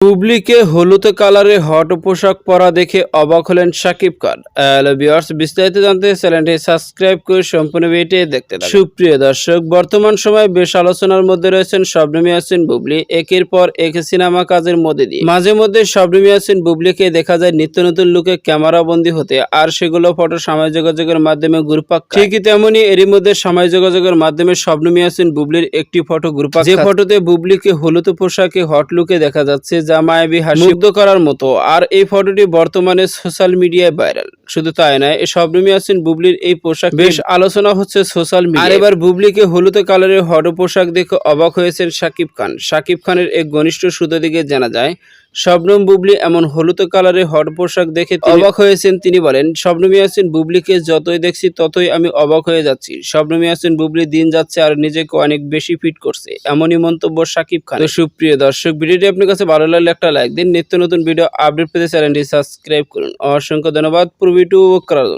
বুবলিকে হলুদ কালারে হট পোশাক পরা দেখে অবাক হলেন শাকিব খান। ভিউয়ার্স বিস্তারিত জানতে চ্যানেলটি সাবস্ক্রাইব করে সম্পূর্ণ ভিডিও দেখতে সুপ্রিয় দর্শক বর্তমান সময়ে বেশ আলোচনার মধ্যে রয়েছেন শবনমী ইয়াসিন বুবলি। একের পর এক সিনেমা কাজের মধ্যে দিয়ে। মাঝে মধ্যে শবনমী ইয়াসিন বুবলিকে দেখা যায় নিত্য নতুন লুকে ক্যামেরা বন্দী হতে আর সেগুলো ফটো সামাজিক যোগাযোগের মাধ্যমে গ্রুপাক ঠিকই তেমনি এরই মধ্যে সামাজিক যোগাযোগের মাধ্যমে শবনমী ইয়াসিন বুবলির একটি ফটো গ্রুপাক যে ফটোতে বুবলিকে হলুদ পোশাকে হট লুকে দেখা যাচ্ছে যা মায়াবী হাসি মুগ্ধ করার মতো। আর এই ফটোটি বর্তমানে সোশ্যাল মিডিয়ায় ভাইরাল। শুধু তাই নয় এই শবনমী ইয়াসিন বুবলির এই পোশাক বেশ আলোচনা হচ্ছে সোশ্যাল মিডিয়া আর এবার বুবলিকে হলুদ কালারের হট পোশাক দেখে অবাক হয়েছেন শাকিব খান। শাকিব খানের এক ঘনিষ্ঠ সূত্র দিকে জানা যায় শবনম বুবলি এমন হলুদ কালারের হট পোশাক দেখে অবাক হয়েছেন তিনি বলেন শবনম ইয়াসিন বুবলিকে যতই দেখছি ততই আমি অবাক হয়ে যাচ্ছি। শবনম ইয়াসিন বুবলি দিন যাচ্ছে আর নিজেকে অনেক বেশি ফিট করছে এমনই মন্তব্য শাকিব খান তো সুপ্রিয় দর্শক ভিডিওটি আপনার কাছে ভালো লাগলে একটা লাইক দিন। নিত্য নতুন ভিডিও আপডেট পেতে চ্যানেলটি সাবস্ক্রাইব করুন। অসংখ্য ধন্যবাদ। পুরো ভিডিও করার জন্য